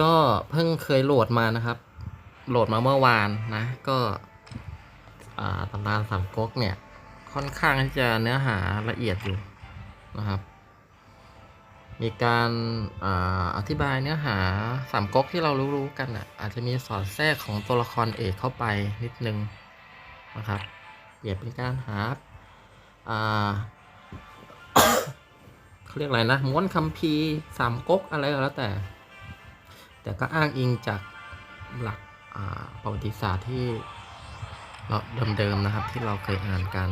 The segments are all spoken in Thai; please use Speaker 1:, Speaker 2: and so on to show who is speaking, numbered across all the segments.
Speaker 1: ก็เพิ่งเคยโหลดมานะครับ โหลดมาเมื่อวานนะ ก็ตำนานสามก๊กเนี่ย ค่อนข้างที่จะเนื้อหาละเอียดอยู่นะครับ มีการอาอธิบายเนื้อหาสามก๊กที่เรารู้ๆกันอะ อาจจะมีสอดแทรกของตัวละครเอกเข้าไปนิดนึงนะครับ เปรียบเป็นการหาอ่าเขาเรียกอะไรนะม้วนคัมภีร์สามก๊กอะไรก็แล้วแต่ แต่ก็อ้างอิงจากหลักประวัติศาสตร์ที่เราเดิมๆนะครับที่เราเคยอ่านกัน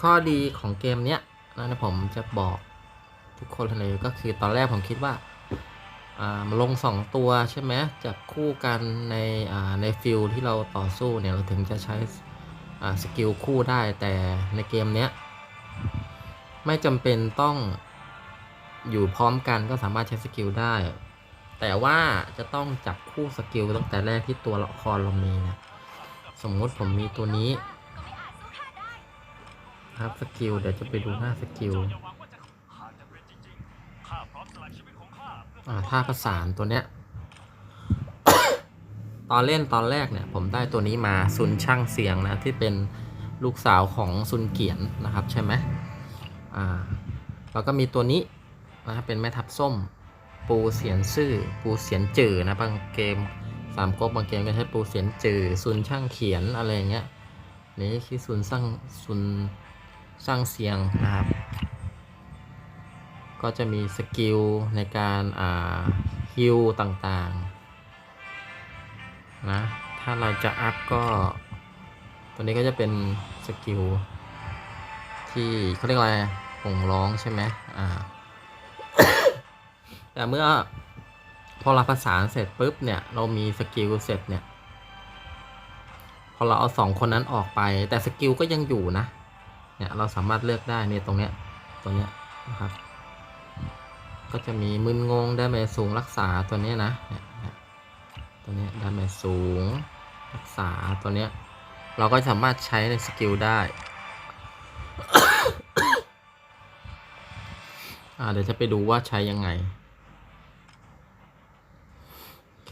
Speaker 1: ข้อดีของเกมเนี้ยนะผมจะบอกทุกคนเลยก็คือตอนแรกผมคิดว่ามันลงสองตัวใช่ไหมจับคู่กันในในฟิลที่เราต่อสู้เนี่ยเราถึงจะใช้สกิลคู่ได้แต่ในเกมเนี้ยไม่จำเป็นต้องอยู่พร้อมกันก็สามารถใช้สกิลได้ แต่ว่าจะต้องจับคู่สกิลตั้งแต่แรกที่ตัวละครเรามีนะ สมมติผมมีตัวนี้ครับสกิลเดี๋ยวจะไปดูหน้าสกิลอ่าท่าประสานตัวเนี้ย ตอนเล่นตอนแรกเนี่ย ผมได้ตัวนี้มาซุนช่างเสียงนะ ที่เป็นลูกสาวของซุนเกียนนะครับใช่ไหมอ่าแล้วก็มีตัวนี้นะครับเป็นแม่ทับส้ม ปูเสียนซื่อ ปูเสียนจื่อนะบางเกมสามก๊กบางเกมก็ใช้ปูเสียนจื่อซุนช่างเขียนอะไรอย่างเงี้ยนี่คือซุนสร้างซุนสร้างเสียงนะครับ ก็จะมีสกิลในการอ่าฮิลต่างๆนะถ้าเราจะอัพก็ตัวนี้ก็จะเป็นสกิลที่เขาเรียกอะไรห่งร้องใช่ไหมอ่า แต่เมื่อพอเราประสานเสร็จปุ๊บเนี่ยเรามีสกิลเสร็จเนี่ย พอเราเอาสองคนนั้นออกไป แต่สกิลก็ยังอยู่นะ เนี่ยเราสามารถเลือกได้เนี่ยตรงเนี้ยตรงเนี้ยนะครับ ก็จะมีมึนงงได้ไหมสูงรักษาตัวเนี้ยนะเนี่ยเนี่ยตัวเนี้ยได้ไหมสูงรักษาตัวเนี้ยเราก็สามารถใช้ในสกิลได้อ่าเดี๋ยวจะไปดูว่าใช้ยังไง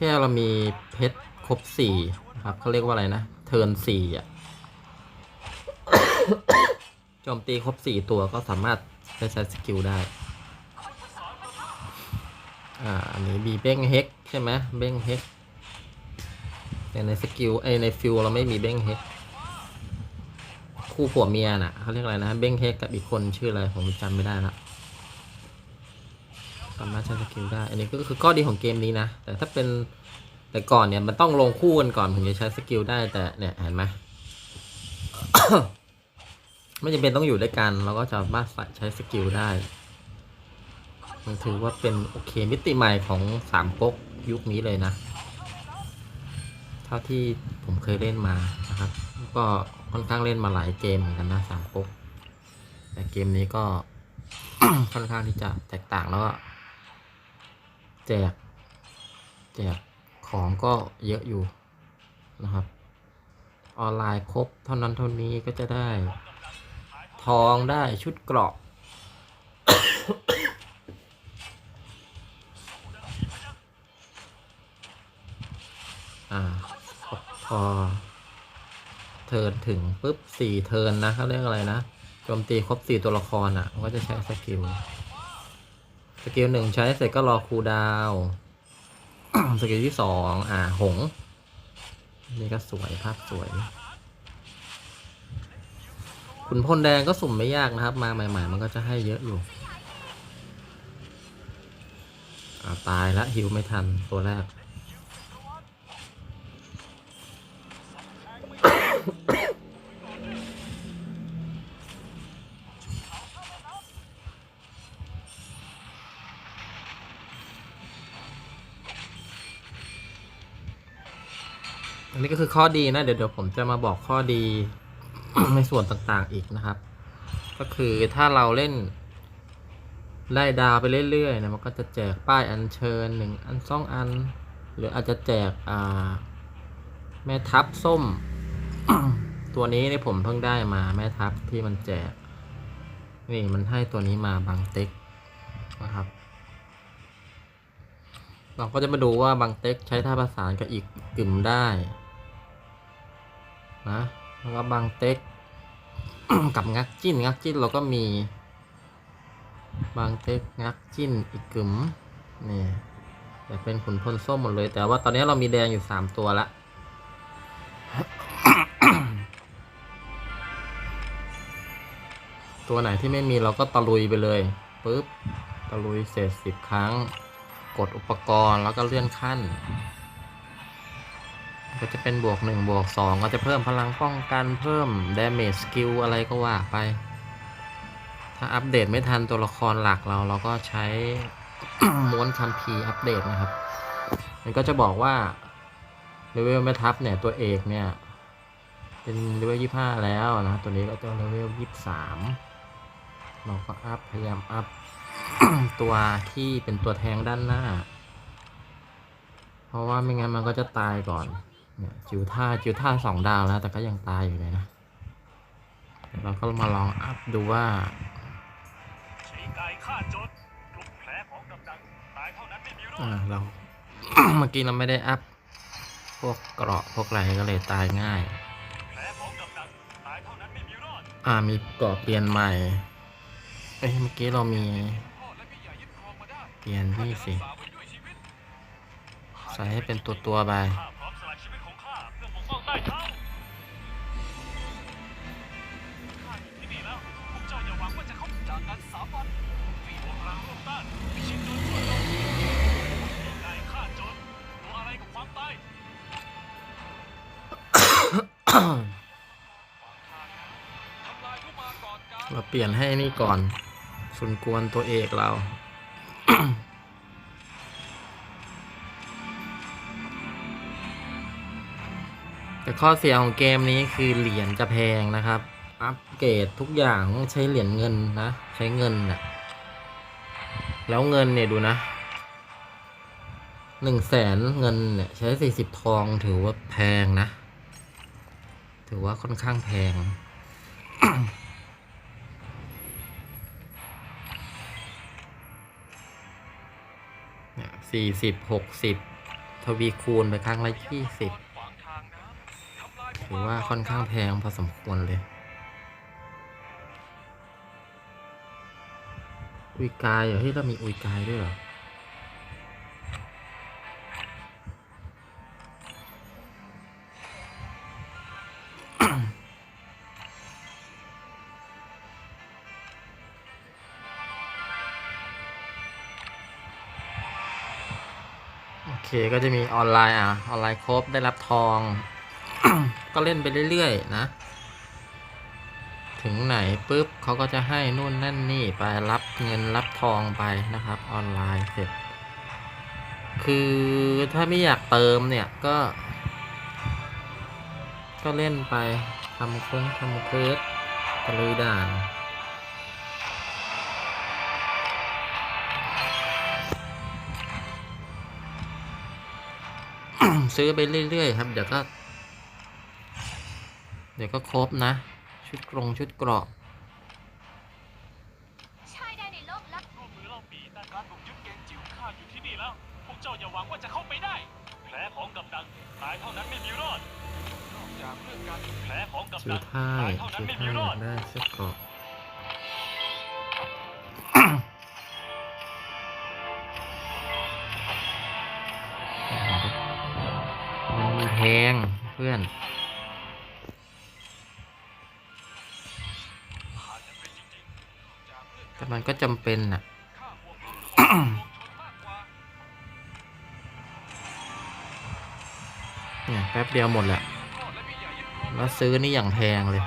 Speaker 1: แค่เรามีเพชรครบสี่นะครับเขาเรียกว่าอะไรนะ เทิร์นสี่อะโจมตีครบสี่ตัวก็สามารถใช้ใช้สกิลได้ อ่า อันนี้มีเบ้งเฮกใช่ไหมเบ้งเฮกแต่ในสกิลไอในฟิลเราไม่มีเบ้งเฮกคู่ผัวเมียน่ะเขาเรียกอะไรนะ เบ้งเฮกกับอีกคนชื่ออะไรผมจำไม่ได้ละ สามารถใช้สกิลได้ อันนี้ก็คือข้อดีของเกมนี้นะ แต่ถ้าเป็นแต่ก่อนเนี่ยมันต้องลงคู่กันก่อนถึงจะใช้สกิลได้แต่เนี่ยเห็นไหม ไม่จำเป็นต้องอยู่ด้วยกัน เราก็สามารถใช้สกิลได้มันถือว่าเป็นโอเคมิติใหม่ของสามก๊กยุคนี้เลยนะ เท่าที่ผมเคยเล่นมานะครับ ก็ค่อนข้างเล่นมาหลายเกมเหมือนกันนะสามก๊กแต่เกมนี้ก็ค่อนข้างที่จะแตกต่างแล้วก็ แจก แจกของก็เยอะอยู่นะครับ ออนไลน์ครบเท่านั้นเท่านี้ก็จะได้ ทองได้ชุดเกราะอ่าพอเทินถึงปุ๊บสี่เทินนะเขาเรียกอะไรนะโจมตีครบสี่ตัวละครอะก็จะใช้สกิล สกิลหนึ่งใช้เสร็จก็รอคูดาวสกิลที่สองอ่าหง นี่ก็สวยภาพสวย ขุนพลแดงก็สุ่มไม่ยากนะครับ มาใหม่ ๆ มันก็จะให้เยอะอยู่อ่าตายละฮิวไม่ทันตัวแรก อันนี้ก็คือข้อดีนะ เดี๋ยวเดี๋ยวผมจะมาบอกข้อดี ในส่วนต่างๆอีกนะครับ ก็คือถ้าเราเล่นไล่ดาวไปเรื่อยๆนี่ยมันก็จะแจกป้ายอัญเชิญหนึ่งอันสองอัน หรืออาจจะแจกอ่าแม่ทับส้ม ตัวนี้นี่ผมเพิ่งได้มาแม่ทับที่มันแจก นี่มันให้ตัวนี้มาบางเต็กนะครับ เราก็จะมาดูว่าบางเต็กใช้ท่าประสานกับอีกกึ่มได้ นะแล้วก็บางเต็ก กับงักจิ้นงักจิ้นเราก็มี บางเต็กงักจิ้นอีกกึ่มนี่แต่เป็นขุนพลส้มหมดเลย แต่ว่าตอนนี้เรามีแดงอยู่สามตัวละตัวไหนที่ไม่มีเราก็ตะลุยไปเลยปุ๊บตะลุยเสร็จสิบครั้ง กดอุปกรณ์แล้วก็เลื่อนขั้น ก็จะเป็นบวกหนึ่งบวกสองก็จะเพิ่มพลังป้องกันเพิ่ม damage skill อะไรก็ว่าไป ถ้าอัปเดตไม่ทันตัวละครหลักเราเราก็ใช้ม้วนคัมภีอัปเดตนะครับ มันก็จะบอกว่าเลเวลแม่ทัพเนี่ยตัวเอกเนี่ย เป็นเลเวลยี่ห้าแล้วนะตัวนี้ก็จะเลเวลยี่สามเราก็อัพพยายามอัพตัวที่เป็นตัวแทงด้านหน้า เพราะว่าไม่งั้นมันก็จะตายก่อน จิวท่าจิวท่าสองดาวแล้ว แต่ก็ยังตายอยู่เลยนะเราก็มาลองอัพดูว่า
Speaker 2: เรา
Speaker 1: เมื่อกี้เราไม่ได้อัพพวกเกราะพวกอะไรก็เลยตายง่าย
Speaker 2: อ่ามี
Speaker 1: เกราะเปลี่ยนใหม่ เอ้ยเมื่อกี้เรามี เปลี่ยนนี่สิ ใส่ให้เป็นตัวตัวไป
Speaker 2: เท้าข้าอยู่ที่นี่แล้วพวกเจ้าอย่าหวังว่าจะเข้าจากกันสามวันมีพวกเราร่วมต้านพิชิตจรทั่วโลกฉีกายฆ่าจรกลัวอะไรกับความตาย
Speaker 1: เราเปลี่ยนให้นี่ก่อน สุนกวนตัวเอกเรา แต่ข้อเสียของเกมนี้คือเหรียญจะแพงนะครับ อัปเกรดทุกอย่างต้องใช้เหรียญเงินนะ ใช้เงินน่ะแล้วเงินเนี่ยดูนะหนึ่งแสนเงินเนี่ยใช้สี่สิบทองถือว่าแพงนะ ถือว่าค่อนข้างแพง เนี่ยสี่สิบหกสิบทวีคูณไปครั้งละยี่สิบ ถือว่าค่อนข้างแพงพอสมควรเลยอุยกายเหรอเฮ้ยเรามีอุยกายด้วยเหรอโอเคก็จะมีออนไลน์อะ ออนไลน์ครบได้รับทอง ก็เล่นไปเรื่อยๆนะ ถึงไหนปุ๊บเขาก็จะให้นู่นนั่นนี่ไปรับเงินรับทองไปนะครับออนไลน์เสร็จ คือถ้าไม่อยากเติมเนี่ยก็ ก็เล่นไปทำคงทำเควสตะลุยด่านซื้อไปเรื่อยๆครับ เดี๋ยวก็ เดี๋ยวก็ครบนะ ชุดกรงชุดเกราะ
Speaker 3: ชายใดในโลกลับ
Speaker 2: ร่วมมือเล่าปีต้านการบุกยึดเกงจิ๋วข้าอยู่ที่นี่แล้ว พวกเจ้าอย่าหวังว่าจะเข้าไปได้ แผลของกำดังตายเท่านั้นไม่มีรอดนอกจากเรื่องการแผลของกำ
Speaker 1: ซื้
Speaker 2: ดั
Speaker 1: องท่า
Speaker 2: ตายยเท่านั้น
Speaker 1: ซื้อ
Speaker 2: ไม่
Speaker 1: ท่า
Speaker 2: มี
Speaker 1: อ
Speaker 2: รอด
Speaker 1: ยากได้เสื้อเกราะ แต่มันก็จำเป็นน่ะ
Speaker 2: ข้าห่วงลูกของปวงชนมากกว่า
Speaker 1: เนี่ยแป๊บเดียวหมดแหละ
Speaker 2: แล้
Speaker 1: วซื้อนี่อย่างแพงเลย